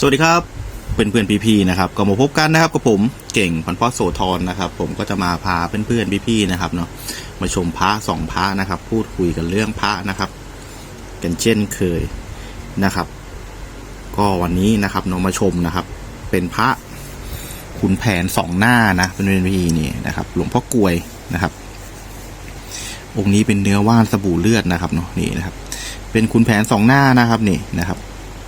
สวัสดีครับเพื่อนเพื่อนพี่ๆนะครับก็มาพบกันนะครับกับผมเก่งพันพ่อโสธรนะครับผมก็จะมาพาเพื่อนเพื่อนพี่ๆนะครับเนาะมาชมพระสองพระนะครับ พูดคุยกันเรื่องพระนะครับ กันเช่นเคยนะครับ ก็วันนี้นะครับเนาะมาชมนะครับ เป็นพระขุนแผนสองหน้านะเป็นเพื่อนพี่นี่นะครับ หลวงพ่อกลวยนะครับ องค์นี้เป็นเนื้อว่านสบู่เลือดนะครับเนาะนี่นะครับ เป็นขุนแผนสองหน้านะครับนี่นะครับ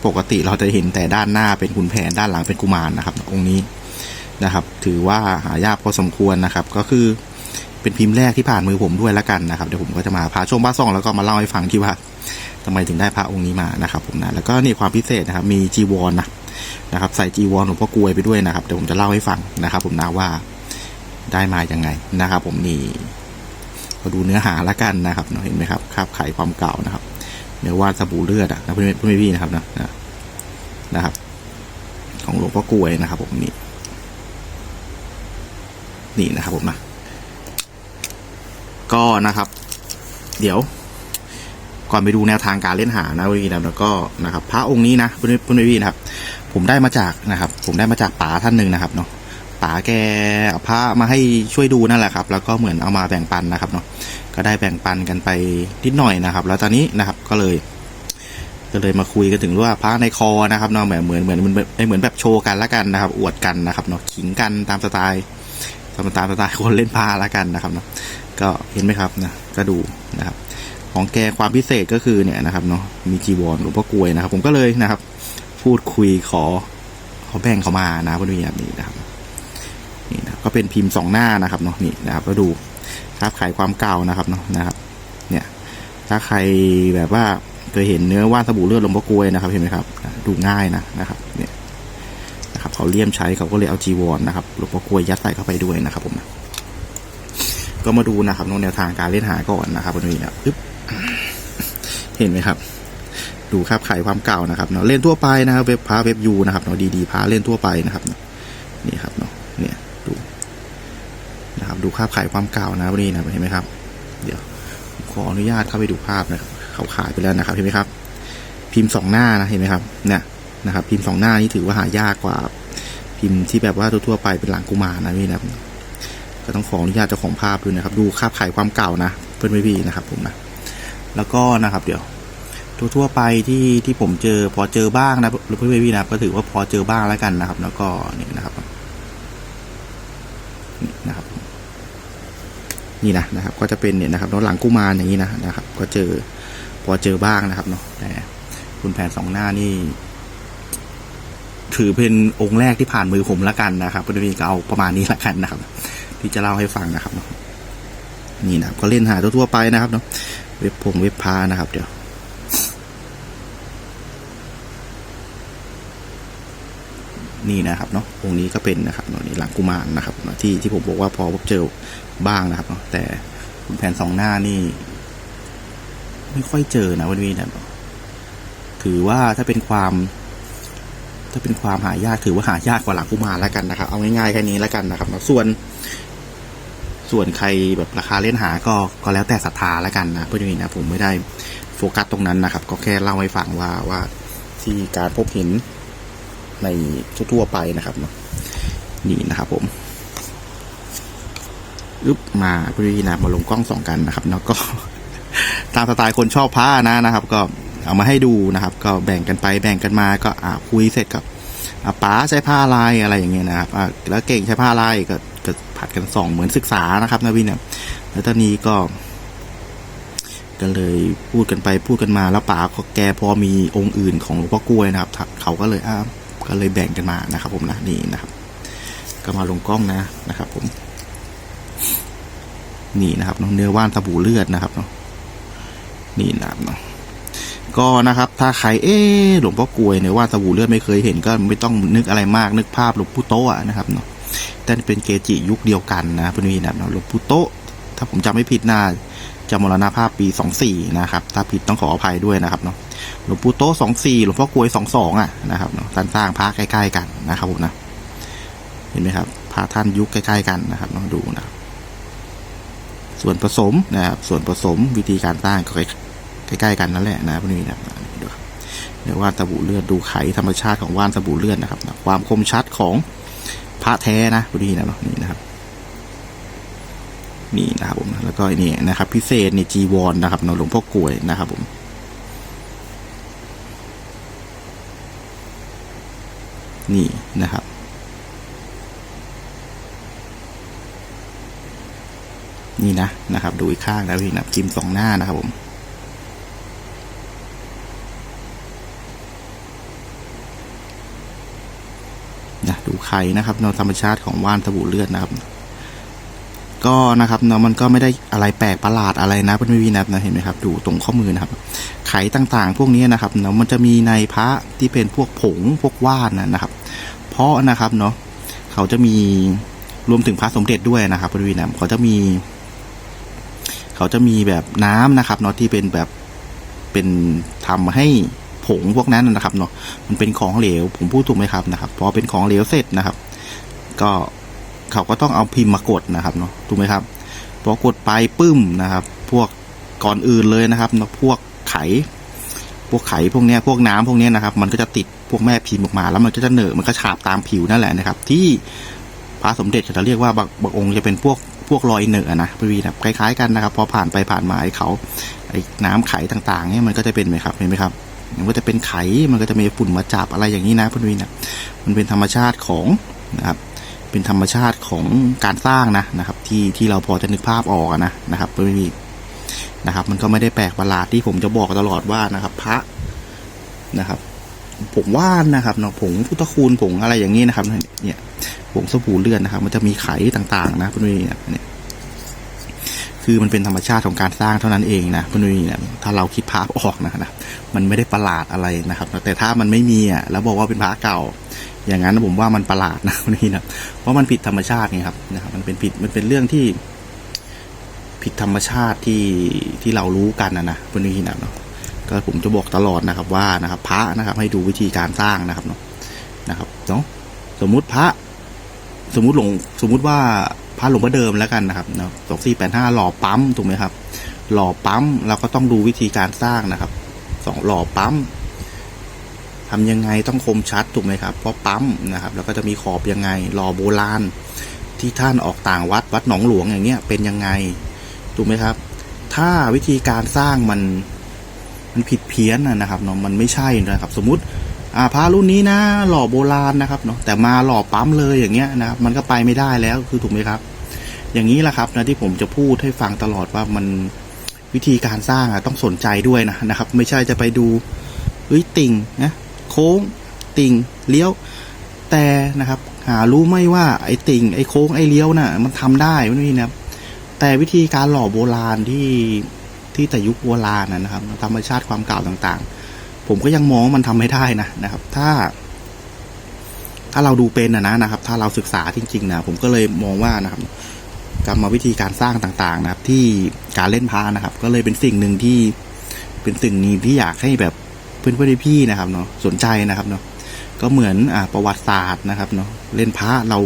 ปกติเราจะเห็นแต่ด้านหน้าเป็นขุนแผนด้านหลังเป็นกุมารนะครับ องค์นี้นะครับ ถือว่าหายากพอสมควรนะครับ ก็คือเป็นพิมพ์แรกที่ผ่านมือผมด้วยละกันนะครับเดี๋ยวผมก็จะมาพาชมพระซองแล้วก็มาเล่าให้ฟังที่ว่าทำไมถึงได้พระองค์นี้มานะครับผมนะแล้วก็นี่ความพิเศษนะครับ มีจีวรนะนะครับใส่จีวรหลวงพ่อกลวยไปด้วยนะครับเดี๋ยวผมจะเล่าให้ฟังนะครับ ผมนะว่าได้มาอย่างไงนะครับ ผมนี่ก็ดูเนื้อหาละกันนะครับเนาะเห็นไหมครับคาบไขความเก่านะครับ เนื้อว่านสบู่เลือดอะนะเพื่อนเพื่อนพี่นะครับนะนะนะครับ ของหลวงพ่อกลวยนะครับ ผมนี่นี่นะครับผมนะก็นะครับ เดี๋ยว ก่อนไปดูแนวทางการเล่นหานะพี่นะแล้วก็นะครับ พระองค์นี้นะเพื่อนเพื่อนพี่นะครับ ผมได้มาจากนะครับ ผมได้มาจากป๋าท่านหนึ่งนะครับเนาะป๋าแกเอาพระมาให้ช่วยดูนั่นแหละครับ แล้วก็เหมือนเอามาแบ่งปันนะครับเนาะ ก็ได้แบ่งปันกันไปนิดหน่อยนะครับ แล้วตอนนี้นะครับก็เลย ก็เลยมาคุยกันถึงว่าพระในคอนะครับเนาะเหมือนเหมือนเหมือนเหมือนเหมือนแบบโชว์กันละกันนะครับ อวดกันนะครับเนาะขิงกันตามสไตล์ตามสไตล์สไตล์คนเล่นพระละกันนะครับเนาะก็เห็นไหมครับนะก็ดูนะครับ ของแกความพิเศษก็คือเนี่ยนะครับเนาะมีจีวรหลวงพ่อกลวยนะครับ ผมก็เลยนะครับ พูดคุยขอขอแบ่งเขามานะพอดีแบบนี้นะครับนี่นะก็เป็นพิมพ์สองหน้านะครับเนาะนี่นะครับก็ดู ครับขายความเก่านะครับเนาะนะครับ เนี่ยถ้าใครแบบว่าเคยเห็นเนื้อว่านสบู่เลือดหลวงพ่อกลวยนะครับเห็นไหมครับ ดูง่ายนะนะครับ เนี่ยนะครับเขาเลี่ยมใช้เขาก็เลยเอาจีวรนะครับหลวงพ่อกลวยยัดใส่เข้าไปด้วยนะครับผมนะก็มาดูนะครับนแนวทางการเล่นหาก่อนนะครับวันนี้นะปึ๊บเห็นไหมครับ ดูครับขายความเก่านะครับเนาะเล่นทั่วไปนะครับเว็บพาเว็บยูนะครับเนาะดีๆพาเล่นทั่วไปนะครับนี่ครับเนาะเนี่ยดู นะครับ ดูภาพขายความเก่านะวันนี้นะเห็นไหมครับ เดี๋ยวขออนุญาตเข้าไปดูภาพนะครับเขาขายไปแล้วนะครับเห็นไหมครับ พิมพ์สองหน้านะเห็นไหมครับเนี่ยนะครับ พิมพ์สองหน้านี่ถือว่าหายากกว่า พิมพ์ที่แบบว่าทั่วๆไปเป็นหลังกุมารนะพี่นะก็ต้องขออนุญาตเจ้าของภาพด้วยนะครับ ดูภาพขายความเก่านะ เพื่อนพี่นะครับ ผมนะแล้วก็นะครับ เดี๋ยวทั่วๆไปที่ที่ผมเจอพอเจอบ้างนะเพื่อนพี่นะก็ถือว่าพอเจอบ้างแล้วกันนะครับ แล้วก็นี่นะครับนี่นะครับ นี่นะนะครับ ก็จะเป็นเนี่ยนะครับเนาะหลังกุมารอย่างนี้นะนะครับ ก็เจอพอเจอบ้างนะครับเนาะแต่คุณแผนสองหน้านี่ ถือเป็นองค์แรกที่ผ่านมือผมละกันนะครับก็จะมีก็เอาประมาณนี้ละกันนะครับ ที่จะเล่าให้ฟังนะครับนี่นะก็เล่นหาทั่วๆไปนะครับเนาะเว็บพงเว็บพานะครับ เดี๋ยว นี่นะครับเนาะองค์นี้ก็เป็นนะครับเนาะนี่หลังกุมารนะครับเนาะที่ที่ผมบอกว่าพอพบเจอบ้างนะครับเนาะแต่คุณแผนสองหน้านี่ ไม่ค่อยเจอนะวันนี้นะถือว่าถ้าเป็นความ ถ้าเป็นความหายากถือว่าหายากกว่าหลังกุมารแล้วกันนะครับ เอาง่ายๆแค่นี้แล้วกันนะครับนะส่วน ส่วนใครแบบราคาเล่นหาก็ก็แล้วแต่ศรัทธาแล้วกันนะเพื่อนๆนะผมไม่ได้โฟกัสตรงนั้นนะครับ ก็แค่เล่าให้ฟังว่าว่าที่การพบเห็น ในทั่วๆไปนะครับเนาะนี่นะครับผมอึบมาพอดีนะมาลงกล้องสองกันนะครับแล้วก็ ตามสไตล์คนชอบผ้านะนะครับ ก็เอามาให้ดูนะครับ ก็แบ่งกันไปแบ่งกันมาก็อ่าคุยเสร็จกับป๋าใช้ผ้าลายอะไรอย่างเงี้ยนะครับแล้วเก่งใช้ผ้าลายก็ก็ผัดกันส่องเหมือนศึกษานะครับนะพี่เนี่ยแล้วตอนนี้ก็ก็เลยพูดกันไปพูดกันมาแล้วป๋าก็แกพอมีองค์อื่นของหลวงพ่อกล้วยนะครับเขาก็เลยอ้า ก็เลยแบ่งกันมานะครับผมนะนี่นะครับ ก็มาลงกล้องนะนะครับ ผม นี่นะครับเนื้อว่านสบู่เลือดนะครับเนาะนี่นะครับเนาะก็นะครับ ถ้าใครเอ๊หลวงพ่อกลวยเนี่ยว่าสบู่เลือดไม่เคยเห็นก็ไม่ต้องนึกอะไรมากนึกภาพหลวงปู่โตะนะครับเนาะแต่เป็นเกจิยุคเดียวกันนะพื่อนๆนะหลวงปู่โตะถ้าผมจำไม่ผิดน่า จะมรณภาพปีสองสี่นะครับ ถ้าผิดต้องขออภัยด้วยนะครับเนาะหลวงปู่โตสองสี่หลวงพ่อกวยสองสองอะนะครับท่านสร้างพระใกล้ ๆ กันนะครับผมนะเห็นไหมครับพระท่านยุคใกล้ ๆ กันนะครับลองดูนะส่วนผสมนะครับส่วนผสมวิธีการสร้างก็ใกล้ๆกันนั่นแหละนะพวกนี้นะเรียกว่านสบู่เลือดดูไขธรรมชาติของว่านสบู่เลือดนะครับ ความคมชัดของพระแท้นะดูดีนะเนาะนี่นะครับ นี่นะครับผมแล้วก็นี่นะครับ พิเศษในจีวรนะครับเนาหลวงพ่อกลวยนะครับผมนี่นะครับ นี่นะนะครับ ดูอีกข้างนะพี่นะจิ้มสองหน้านะครับผมนะดูไข่นะครับเนาธรรมชาติของว่านสบู่เลือดนะครับ ก็นะครับเนาะมันก็ไม่ได้อะไรแปลกประหลาดอะไรนะเพื่อนพี่นับนะเห็นไหมครับดูตรงข้อมือนะครับไข่ต่างๆ พวกนี้นะครับเนาะมันจะมีในพระที่เป็นพวกผงพวกว่านนะครับ เพราะนะครับเนาะเขาจะมีรวมถึงพระสมเด็จด้วยนะครับเพื่อนพี่นะเขาจะมี เขาจะมีแบบน้ำนะครับเนาะที่เป็นแบบเป็นทำให้ผงพวกนั้นนะครับเนาะมันเป็นของเหลวผมพูดถูกไหมครับนะครับพอเป็นของเหลวเสร็จนะครับ ก็ เขาก็ต้องเอาพิมพ์มากดนะครับเนาะถูกไหมครับพอกดไปปึ้มนะครับ พวกก่อนอื่นเลยนะครับเนาะพวกไข พวกไขพวกเนี้ยพวกน้ำพวกเนี้ยนะครับ มันก็จะติดพวกแม่พิมพ์ออกมา แล้วมันก็จะเหนอะมันก็ฉาบตามผิวนั่นแหละนะครับ ที่พระสมเด็จเขาจะเรียกว่าบางบางองค์จะเป็นพวกพวกรอยเหนอะนะพี่วีนะคล้ายๆกันนะครับ พอผ่านไปผ่านมาไอ้เขาไอ้น้ำไขต่างๆเนี่ยมันก็จะเป็นไหมครับเห็นไหมครับมันก็จะเป็นไขมันก็จะมีฝุ่นมาจับอะไรอย่างนี้นะพี่วีนะมันเป็นธรรมชาติของนะครับ เป็นธรรมชาติของการสร้างนะนะครับ ที่ที่เราพอจะนึกภาพออกนะนะครับพี่วีนะครับ มันก็ไม่ได้แปลกประหลาดที่ผมจะบอกตลอดว่านะครับ พระนะครับผงว่านนะครับเนาะผงพุทธคูณผงอะไรอย่างนี้นะครับ เนี่ยผงสบู่เลือดนะครับ มันจะมีไขต่างๆ นะพี่วีเนี่ยคือมันเป็นธรรมชาติของการสร้างเท่านั้นเองนะพี่นุ้ยเนี่ยถ้าเราคิดภาพออกนะนะมันไม่ได้ประหลาดอะไรนะครับ แต่ถ้ามันไม่มีอะแล้วบอกว่าเป็นพระเก่า อย่างนั้นผมว่ามันประหลาดนะพี่นุ้นะเพราะมันผิดธรรมชาติไงครับนะครับมันเป็นผิดมันเป็นเรื่องที่ ผิดธรรมชาติที่ที่เรารู้กันนะนะพี่นุ้นะเนาะก็ผมจะบอกตลอดนะครับว่านะครับพระนะครับ ให้ดูวิธีการสร้างนะครับเนาะนะครับเนาะสมมุติพระ สมมุติหลวงสมมุติว่าพระหลวงพ่อเดิมแล้วกันนะครับเนาะสองสี่แปดห้าหล่อปั๊มถูกไหมครับ หล่อปั๊มเราก็ต้องดูวิธีการสร้างนะครับสองหล่อปั๊ม ทำยังไงต้องคมชัดถูกไหมครับเพราะปั๊มนะครับ แล้วก็จะมีขอบยังไงหล่อโบราณ ที่ท่านออกต่างวัดวัดหนองหลวงอย่างเงี้ยเป็นยังไงถูกไหมครับ ถ้าวิธีการสร้างมันมันผิดเพี้ยนนะครับเนาะมันไม่ใช่นะครับ สมมติอ่าพระรุ่นนี้นะหล่อโบราณนะครับเนาะแต่มาหล่อปั๊มเลยอย่างเงี้ยนะครับมันก็ไปไม่ได้แล้วคือถูกไหมครับ อย่างนี้แหละครับนะที่ผมจะพูดให้ฟังตลอดว่ามันวิธีการสร้างอะต้องสนใจด้วยนะนะครับ ไม่ใช่จะไปดูเฮ้ยติ่งนะ โค้ง ติ่งเลี้ยว แต่นะครับ หารู้ไหมว่าไอ้ติ่งไอ้โค้งไอ้เลี้ยวน่ะมันทำได้ไม่นี่นะครับ แต่วิธีการหล่อโบราณที่ที่แต่ยุคโบราณนะนะครับธรรมชาติความเก่าต่างๆ ผมก็ยังมองว่ามันทำไม่ได้นะนะครับ ถ้า ถ้าเราดูเป็นนะนะครับ ถ้าเราศึกษาจริงๆนะผมก็เลยมองว่านะครับกรรมวิธีการสร้างต่างๆ นะครับ ที่การเล่นพานะครับ ก็เลยเป็นสิ่งหนึ่งที่เป็นสิ่งนี้ที่อยากให้แบบ เพื่อนๆพี่ๆนพี่นะครับเนาะสนใจนะครับเนาะก็เหมือนอ่าประวัติศาสตร์นะครับเนาะเล่นพระเรา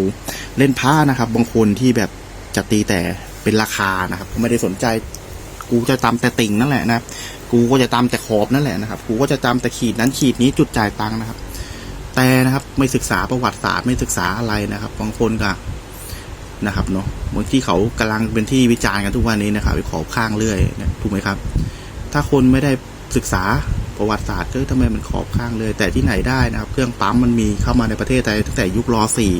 เล่นพระนะครับ บางคนที่แบบจะตีแต่เป็นราคานะครับ ไม่ได้สนใจ กูจะตามแต่ติ่งนั่นแหละนะครับกูก็จะตามแต่ขอบนั่นแหละนะครับ กูก็จะตามแต่ขีดนั้นขีดนี้จุดจ่ายตังค์นะครับ แต่นะครับไม่ศึกษาประวัติศาสตร์ไม่ศึกษาอะไรนะครับ บางคนก็นะครับเนาะบางที่เขากำลังเป็นที่วิจารณ์กันทุกวันนี้นะครับไปขอบข้างเรื่อยนะถูกไหมครับ ถ้าคนไม่ได้ศึกษา ประวัติศาสตร์ก็ทำไมมันขอบข้างเลย แต่ที่ไหนได้นะครับ เครื่องปั๊มมันมีเข้ามาในประเทศไทยตั้งแต่ยุครอสี่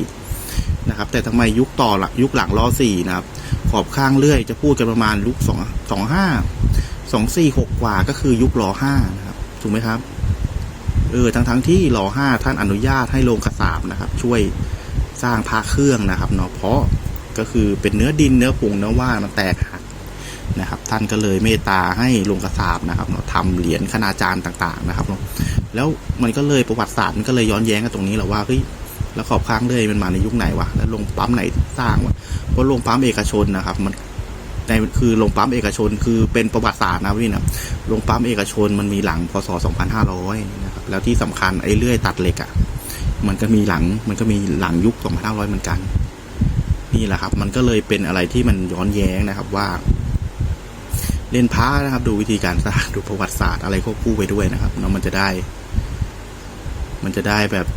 นะครับ แต่ทำไมยุคต่อหลังยุคหลังรอสี่นะครับ ขอบข้างเรื่อย จะพูดกันประมาณยุคสองสองห้าสองสี่หกกว่าก็คือยุครอห้านะครับถูกไหมครับเออทั้งทั้งที่รอห้าท่านอนุญาตให้โรงกระสาบนะครับ ช่วยสร้างพระเครื่องนะครับเนาะเพราะก็คือเป็นเนื้อดินเนื้อผงเนื้อว่านมันแตกหัก นะครับ ท่านก็เลยเมตตาให้โรงกระสาบนะครับเนาะทำเหรียญคณาจารย์ต่างๆนะครับเนาะแล้วมันก็เลยประวัติศาสตร์มันก็เลยย้อนแย้งกันตรงนี้แหละว่าเฮ้ยแล้วขอบข้างเลยมันมาในยุคไหนวะแล้วโรงปั๊มไหนสร้างวะเพราะโรงปั๊มเอกชนนะครับ มันในคือโรงปั๊มเอกชนคือเป็นประวัติศาสตร์นะพี่นะโรงปั๊มเอกชนมันมีหลังพศ 2500 นะครับ แล้วที่สำคัญไอ้เลื่อยตัดเหล็กอะ่ะ มันก็มีหลัง มันก็มีหลังยุค 2500 เหมือนกัน นี่แหละครับ มันก็เลยเป็นอะไรที่มันย้อนแย้งนะครับว่า เล่นพ้านะครับ ดูวิธีการสร้างดูประวัติศาสตร์อะไรควบคู่ไปด้วยนะครับเนาะมันจะได้ มันจะได้แบบ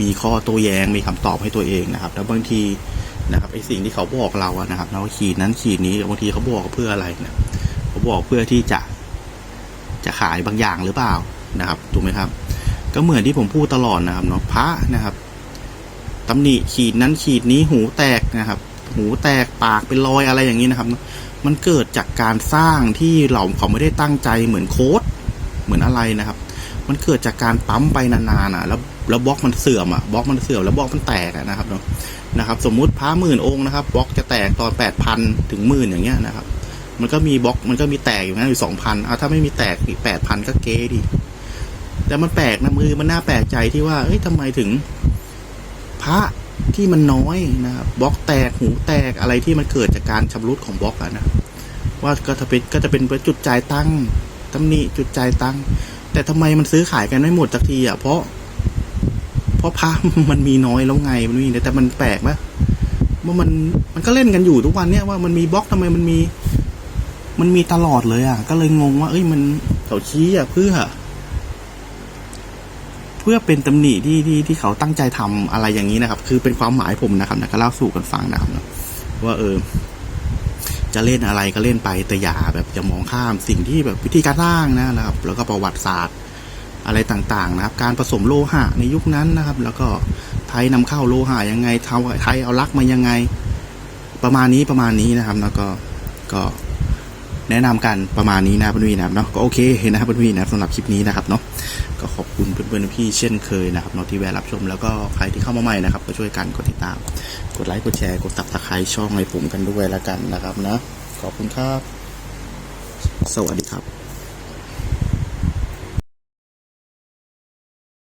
มีข้อโต้แย้งมีคำตอบให้ตัวเองนะครับ แล้วบางทีนะครับไอสิ่งที่เขาบอกเราอะนะครับเราขีดนั้นขีดนี้บางทีเขาบอกเพื่ออะไรนะเขาบอกเพื่อที่จะจะขายบางอย่างหรือเปล่านะครับถูกไหมครับ ก็เหมือนที่ผมพูดตลอดนะครับเนาะพระนะครับตำหนิขีดนั้นขีดนี้หูแตกนะครับ หูแตกปากเป็นรอยอะไรอย่างนี้นะครับ มันเกิดจากการสร้างที่เราเขาไม่ได้ตั้งใจเหมือนโค้ดเหมือนอะไรนะครับ มันเกิดจากการปั๊มไปนานๆอะ แล้วแล้วบล็อกมันเสื่อมอะบล็อกมันเสื่อมแล้วบล็อกมันแตกนะครับเนาะนะครับ สมมุติพระหมื่นองค์นะครับบล็อกจะแตกตอนแปดพันถึงหมื่นอย่างเงี้ยนะครับ มันก็มีบล็อกมันก็มีแตกอยู่นั้นอยู่สองพันเอาถ้าไม่มีแตกอีกแปดพันก็เก๊ดีแต่มันแปลกนะมือมันน่าแปลกใจที่ว่าเอ้ยทำไมถึง พระ ที่มันน้อยนะครับบล็อกแตกหูแตกอะไรที่มันเกิดจากการชำรุดของบล็อกอะนะว่าก็จะเป็นก็จะเป็นจุดจ่ายตังค์ตำหนิจุดจ่ายตังค์แต่ทำไมมันซื้อขายกันไม่หมดสักทีอะเพราะ เพราะพระมันมีน้อยแล้วไงมันมีแต่มันแปลกไหมว่ามันมันก็เล่นกันอยู่ทุกวันเนี้ยว่ามันมีบล็อกทำไมมันมี มันมีตลอดเลยอะ ก็เลยงงว่า เอ้ยมันเขาชี้อะเพื่อ พื่อเป็นตำหนิที่ที่ที่เขาตั้งใจทำอะไรอย่างนี้นะครับ คือเป็นความหมายผมนะครับนะก็เล่าสู่กันฟังนะครับนะว่าเออจะเล่นอะไรก็เล่นไปแต่อย่าแบบจะมองข้ามสิ่งที่แบบวิธีการสร้างนะครับ แล้วก็ประวัติศาสตร์อะไรต่างๆนะครับ การผสมโลหะในยุคนั้นนะครับ แล้วก็ไทยนำเข้าโลหะยังไงทยไทยเอาลักมายังไง ประมาณนี้ประมาณนี้นะครับ แล้วก็ก็ แนะนำกันประมาณนี้นะเพื่อนๆนะครับเนาะก็โอเคนะครับเพื่อนๆนะครับสำหรับคลิปนี้นะครับเนาะก็ขอบคุณเพื่อนๆพี่เช่นเคยนะครับเนาะที่แวะรับชมแล้วก็ใครที่เข้ามาใหม่นะครับ ก็ช่วยกันกดติดตาม กดไลค์กดแชร์กดตับตะไคร้ช่องให้ผมกันด้วยแล้วกันนะครับนะขอบคุณครับ สวัสดีครับ